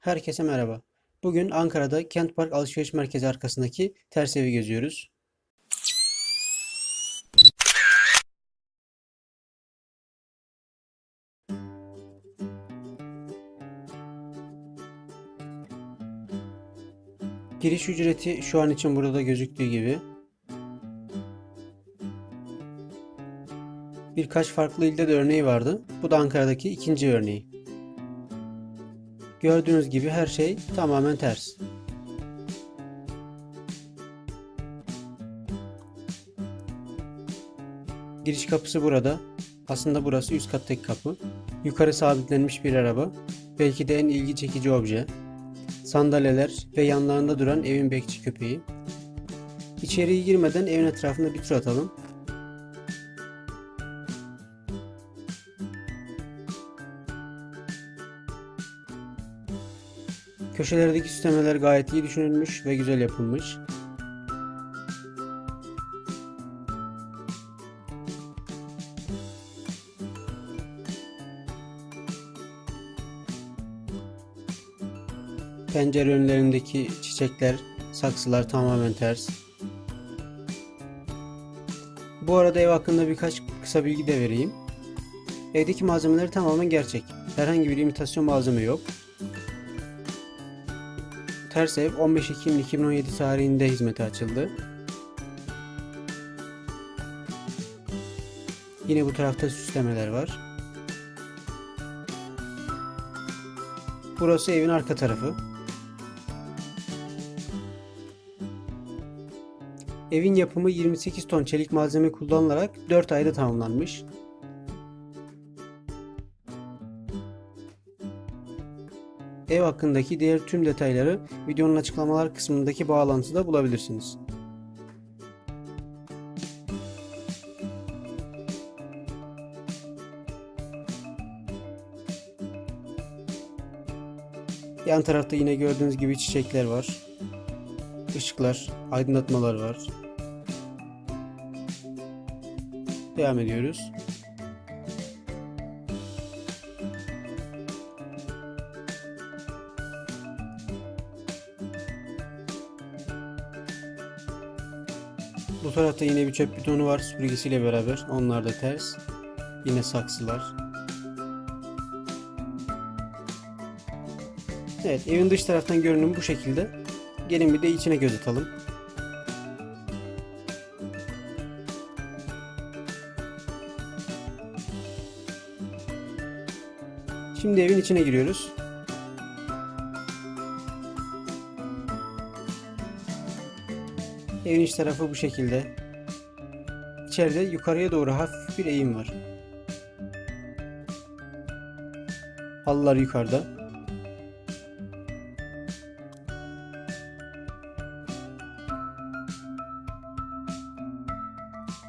Herkese merhaba. Bugün Ankara'da Kent Park Alışveriş Merkezi arkasındaki ters evi geziyoruz. Giriş ücreti şu an için burada gözüktüğü gibi. Birkaç farklı ilde de örneği vardı. Bu da Ankara'daki ikinci örneği. Gördüğünüz gibi her şey tamamen ters. Giriş kapısı burada. Aslında burası üst kattaki kapı. Yukarı sabitlenmiş bir araba. Belki de en ilgi çekici obje. Sandalyeler ve yanlarında duran evin bekçi köpeği. İçeriye girmeden evin etrafında bir tur atalım. Köşelerdeki süslemeler gayet iyi düşünülmüş ve güzel yapılmış. Pencere önlerindeki çiçekler, saksılar tamamen ters. Bu arada ev hakkında birkaç kısa bilgi de vereyim. Evdeki malzemeler tamamen gerçek. Herhangi bir imitasyon malzeme yok. Ters ev 15 Ekim 2017 tarihinde hizmete açıldı. Yine bu tarafta süslemeler var. Burası evin arka tarafı. Evin yapımı 28 ton çelik malzeme kullanılarak 4 ayda tamamlanmış. Ev hakkındaki diğer tüm detayları videonun açıklamalar kısmındaki bağlantıda bulabilirsiniz. Yan tarafta yine gördüğünüz gibi çiçekler var. Işıklar, aydınlatmalar var. Devam ediyoruz. Bu tarafta yine bir çöp bidonu var süpürgesiyle beraber. Onlar da ters. Yine saksılar. Evet evin dış taraftan görünümü bu şekilde. Gelin bir de içine göz atalım. Şimdi evin içine giriyoruz. Evin iç tarafı bu şekilde. İçeride yukarıya doğru hafif bir eğim var. Halılar yukarıda.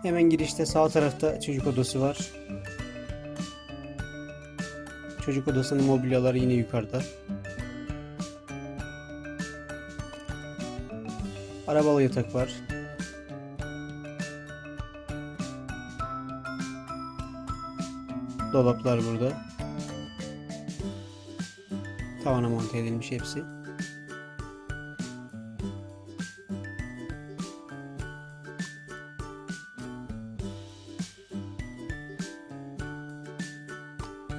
Hemen girişte sağ tarafta çocuk odası var. Çocuk odasının mobilyaları yine yukarıda. Arabalı yatak var. Dolaplar burada. Tavana monte edilmiş hepsi.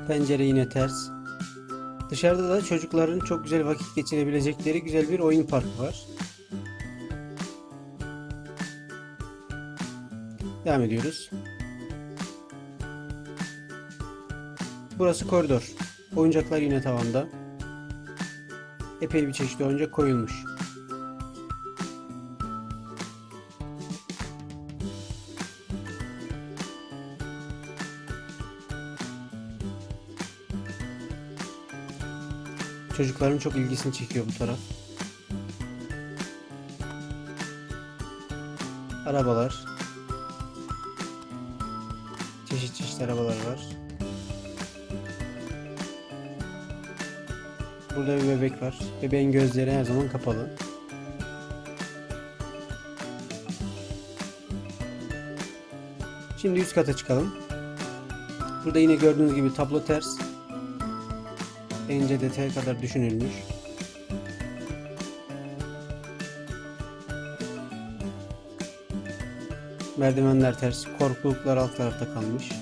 Pencere yine ters. Dışarıda da çocukların çok güzel vakit geçirebilecekleri güzel bir oyun parkı var. Devam ediyoruz. Burası koridor. Oyuncaklar yine tavanda. Epey bir çeşitli oyuncak koyulmuş. Çocukların çok ilgisini çekiyor bu taraf. Arabalar. Çeşit çeşit arabalar var. Burada bir bebek var. Bebeğin gözleri her zaman kapalı. Şimdi üst kata çıkalım. Burada yine gördüğünüz gibi tablo ters. İnce detaya kadar düşünülmüş. Merdivenler ters, korkuluklar alt tarafta kalmış.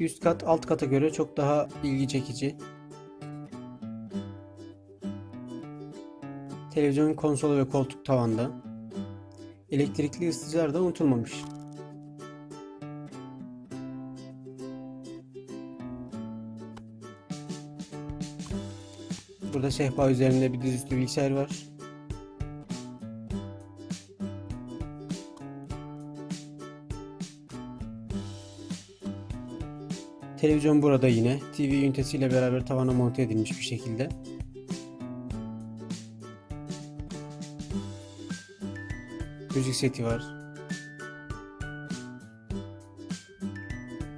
Üst kat alt kata göre çok daha ilgi çekici. Televizyon konsolu ve koltuk tavanda. Elektrikli ısıtıcılar da unutulmamış. Burada sehpa üzerinde bir dizüstü bilgisayar var. Televizyon burada yine. TV ünitesiyle beraber tavana monte edilmiş bir şekilde. Müzik seti var.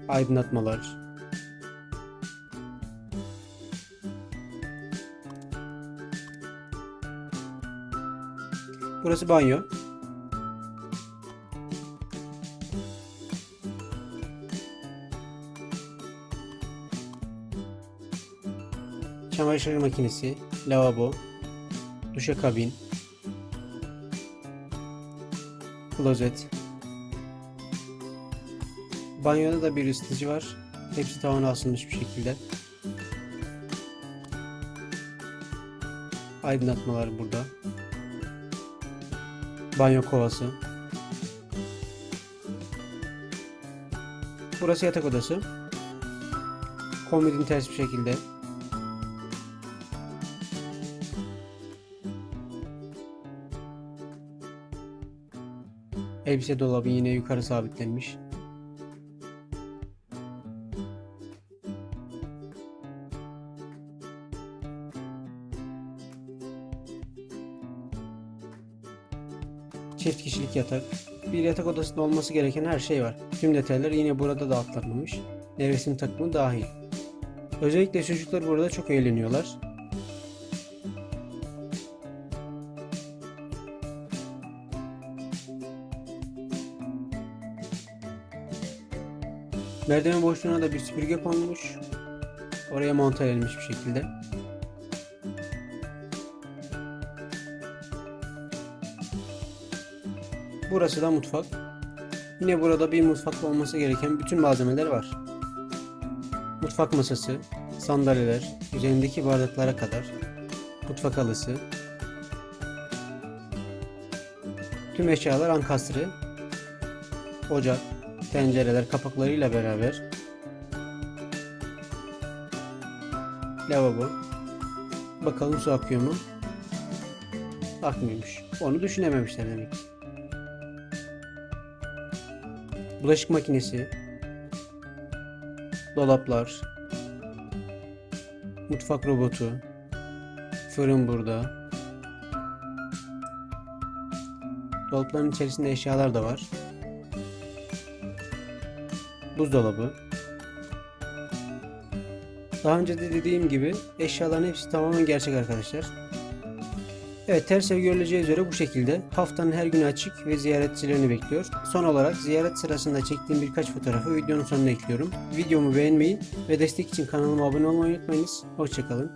Aydınlatmalar. Burası banyo. Çamaşır makinesi, lavabo, duşakabin, klozet. Banyoda da bir ısıtıcı var. Hepsi tavana asılmış bir şekilde. Aydınlatmalar burada. Banyo kovası. Burası yatak odası. Komodin ters bir şekilde. Elbise dolabı yine yukarı sabitlenmiş. Çift kişilik yatak. Bir yatak odasında olması gereken her şey var. Tüm detaylar yine burada da atlanmamış. Nevresim takımı dahil. Özellikle çocuklar burada çok eğleniyorlar. Merdiven boşluğuna da bir süpürge konmuş. Oraya monte edilmiş bir şekilde. Burası da mutfak. Yine burada bir mutfakta olması gereken bütün malzemeler var. Mutfak masası, sandalyeler, üzerindeki bardaklara kadar, mutfak halısı, tüm eşyalar ankastre, ocak, tencereler kapaklarıyla beraber, lavabo, bakalım su akıyor mu? Akmıyormuş. Onu düşünememişler demek. Bulaşık makinesi, dolaplar, mutfak robotu, fırın burada. Dolapların içerisinde eşyalar da var. Buzdolabı. Daha önce de dediğim gibi eşyaların hepsi tamamen gerçek arkadaşlar. Evet ters ev görüleceği üzere bu şekilde haftanın her günü açık ve ziyaretçilerini bekliyor. Son olarak ziyaret sırasında çektiğim birkaç fotoğrafı videonun sonuna ekliyorum. Videomu beğenmeyi ve destek için kanalıma abone olmayı unutmayınız. Hoşçakalın.